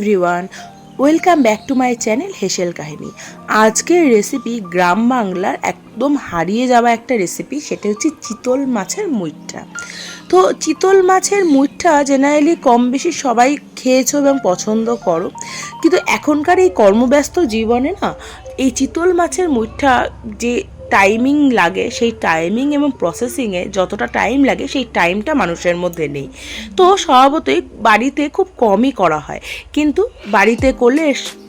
Everyone welcome back to my channel হেসেল কাহিনী আজকের recipe গ্রাম বাংলার একদম হারিয়ে যাওয়া একটা রেসিপি সেটা হচ্ছে চিতল মাছের মুইঠা তো চিতল মাছের মুইঠা জেনারেলি কম বেশি সবাই খেয়েছো এবং পছন্দ করো, কিন্তু এখনকার এই কর্মব্যস্ত জীবনে না, এই চিতল মাছের মুইঠা যে টাইমিং লাগে, সেই টাইমিং এবং প্রসেসিংয়ে যতটা টাইম লাগে, সেই টাইমটা মানুষের মধ্যে নেই। তো স্বভাবতই বাড়িতে খুব কমই করা হয়। কিন্তু বাড়িতে করলে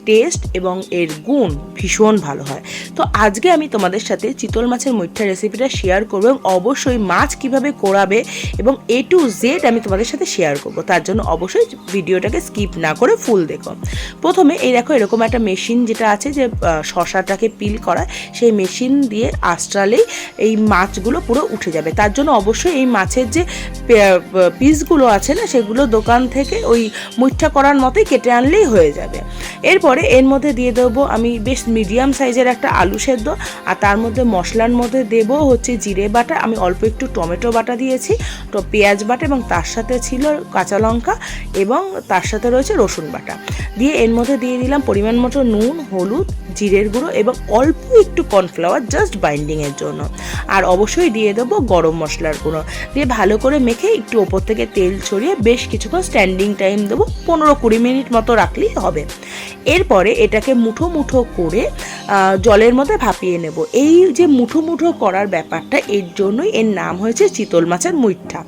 টেস্ট এবং এর গুণ ভীষণ ভালো হয়। তো আজকে আমি তোমাদের সাথে চিতল মাছের মুঠা রেসিপিটা শেয়ার করব এবং অবশ্যই মাছ কীভাবে করাবে এবং এ টু জেড আমি তোমাদের সাথে শেয়ার করব। তার জন্য অবশ্যই ভিডিওটাকে স্কিপ না করে ফুল দেখো। প্রথমে এই দেখো এরকম একটা মেশিন যেটা আছে যে শশাটাকে পিল করা, সেই মেশিন দিয়ে আস্ট্রালেই এই মাছগুলো পুরো উঠে যাবে। তার জন্য অবশ্যই এই মাছের যে পিসগুলো আছে না, সেগুলো দোকান থেকে ওই মুঠা করার মতোই কেটে আনলেই হয়ে যাবে। এরপরে এর মধ্যে দিয়ে দেবো আমি বেশ মিডিয়াম সাইজের একটা আলু সেদ্ধ, আর তার মধ্যে মশলার মধ্যে দেবো হচ্ছে জিরে বাটা। আমি অল্প একটু টমেটো বাটা দিয়েছি, তো পেঁয়াজ বাটা এবং তার সাথে ছিল কাঁচা লঙ্কা এবং তার সাথে রয়েছে রসুন বাটা। দিয়ে এর মধ্যে দিয়ে দিলাম পরিমাণ মতো নুন, হলুদ, জিরের গুঁড়ো এবং অল্প একটু কর্নফ্লাওয়ার জাস্ট বাইন্ডিংয়ের জন্য। আর অবশ্যই দিয়ে দেবো গরম মশলার গুঁড়ো। দিয়ে ভালো করে মেখে একটু ওপর থেকে তেল ছড়িয়ে বেশ কিছুক্ষণ স্ট্যান্ডিং টাইম দেবো, পনেরো কুড়ি মিনিট মতো রাখলেই হবে। এরপরে এটাকে মুঠো মুঠো করে জলের মধ্যে ভাপিয়ে নেব। এই যে মুঠো মুঠো করার ব্যাপারটা, এর জন্যই এর নাম হয়েছে চিতল মাছের মুইঠা।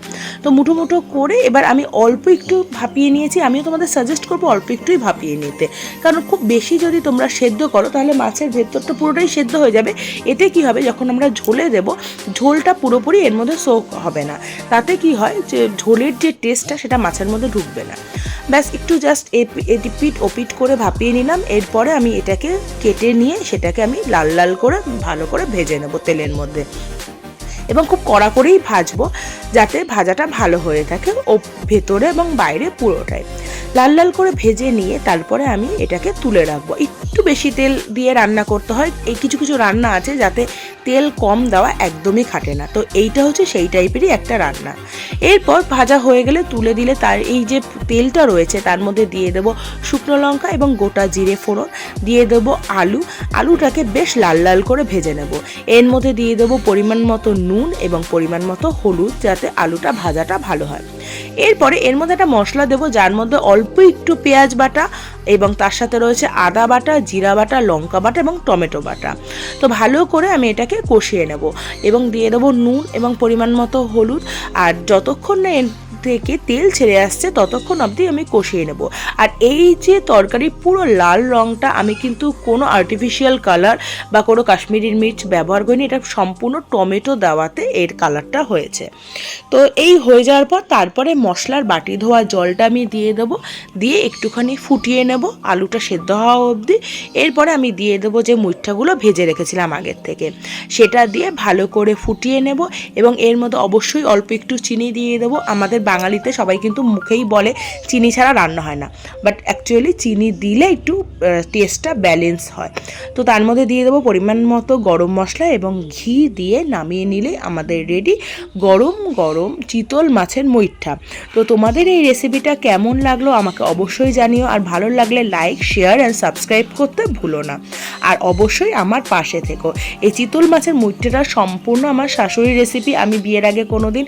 তো মুঠো মুঠো করে এবার আমি অল্প একটু ভাপিয়ে নিয়েছি, আমিও তোমাদের সাজেস্ট করব অল্প একটুই ভাপিয়ে নিতে। কারণ খুব বেশি যদি তোমরা সেদ্ধ করো, তাহলে মাছের ভেতরটা পুরোটাই সেদ্ধ হয়ে যাবে। এতে কি হবে, যখন আমরা ঝোলে দেব, ঝোলটা পুরোপুরি এর মধ্যে সোক হবে না। তাতে কি হয়, যে ঝোলের যে টেস্টটা সেটা মাছের মধ্যে ঢুকবে না। ব্যাস, একটু জাস্ট এপিট ওপিট করে ভাপিয়ে নিলাম, এরপরে আমি এটাকে কেটে নিয়ে সেটাকে আমি লাল লাল করে, ভালো করে ভেজে নেব তেলের মধ্যে। এবং খুব কড়া করেই ভাজবো, যাতে ভাজাটা ভালো হয়ে থাকে ও ভেতরে এবং বাইরে পুরোটাই। লাল লাল করে ভেজে নিয়ে তারপরে আমি এটাকে তুলে রাখব। বেশি তেল দিয়ে রান্না করতে হয়। এই কিছু কিছু রান্না আছে যাতে তেল কম দেওয়া একদমই খাটে না। তো এইটা হচ্ছে সেই টাইপেরই একটা রান্না। এরপর ভাজা হয়ে গেলে তুলে দিলে তার এই যে তেলটা রয়েছে তার মধ্যে দিয়ে দেবো শুকনো লঙ্কা এবং গোটা জিরে ফোড়ন। দিয়ে দেবো আলু। আলুটাকে বেশ লাল লাল করে ভেজে নেব। এর মধ্যে দিয়ে দেবো পরিমাণ মতো নুন এবং পরিমাণ মতো হলুদ যাতে আলুটা ভাজাটা ভালো হয়। এরপরে এর মধ্যে একটা মশলা দেবো যার মধ্যে অল্প একটু পেঁয়াজ বাটা এবং তার সাথে রয়েছে আদা বাটা, জিরা বাটা, লঙ্কা বাটা এবং টমেটো বাটা। তো ভালো করে আমি এটাকে কষিয়ে নেব এবং দিয়ে দেবো নুন এবং পরিমাণ মতো হলুদ। আর যতক্ষণ না থেকে তেল ছেড়ে আসছে, ততক্ষণ অবধি আমি কষিয়ে নেব। আর এই যে তরকারি পুরো লাল রঙটা আমি কিন্তু কোনো আর্টিফিশিয়াল কালার বা কোনো কাশ্মীরি মির্চ ব্যবহার করিনি, এটা সম্পূর্ণ টমেটো দেওয়াতে এর কালারটা হয়েছে। তো এই হয়ে যাওয়ার পর তারপরে মশলার বাটি ধোয়া জলটা আমি দিয়ে দেবো, দিয়ে একটুখানি ফুটিয়ে নেব, আলুটা সেদ্ধ হওয়া অবধি। এরপরে আমি দিয়ে দেবো যে মুইঠাগুলো ভেজে রেখেছিলাম আগের থেকে। সেটা দিয়ে ভালো করে ফুটিয়ে নেব এবং এর মধ্যে অবশ্যই অল্প একটু চিনি দিয়ে দেবো। আমাদের বাঙালিতে সবাই কিন্তু মুখেই বলে, চিনি ছাড়া রান্না হয় না। বাট অ্যাকচুয়ালি চিনি দিলে একটু টেস্টটা ব্যালেন্স হয়। তো তার মধ্যে দিয়ে দেবো পরিমাণ মতো গরম মশলা এবং ঘি দিয়ে নামিয়ে নিলে আমাদের রেডি গরম গরম চিতল মাছের মুইঠা তো তোমাদের এই রেসিপিটা কেমন লাগল আমাকে অবশ্যই জানিও, আর ভালো লাগলে লাইক শেয়ার অ্যান্ড সাবস্ক্রাইব করতে ভুলো না। আর অবশ্যই আমার পাশে থেকো। এই চিতল মাছের মুইঠাটা সম্পূর্ণ আমার শাশুড়ির রেসিপি আমি বিয়ের আগে কোনো দিন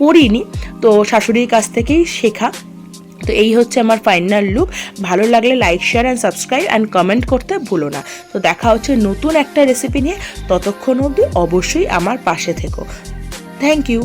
করিনি। তো শাশুড়ির কাছ থেকেই শেখা। তো এই হচ্ছে আমার ফাইনাল লুক ভালো লাগলে like share and subscribe and comment করতে ভুলো না। তো দেখা হচ্ছে নতুন একটা রেসিপি নিয়ে। ততক্ষণ অবধি অবশ্যই আমার পাশে থেকো। Thank you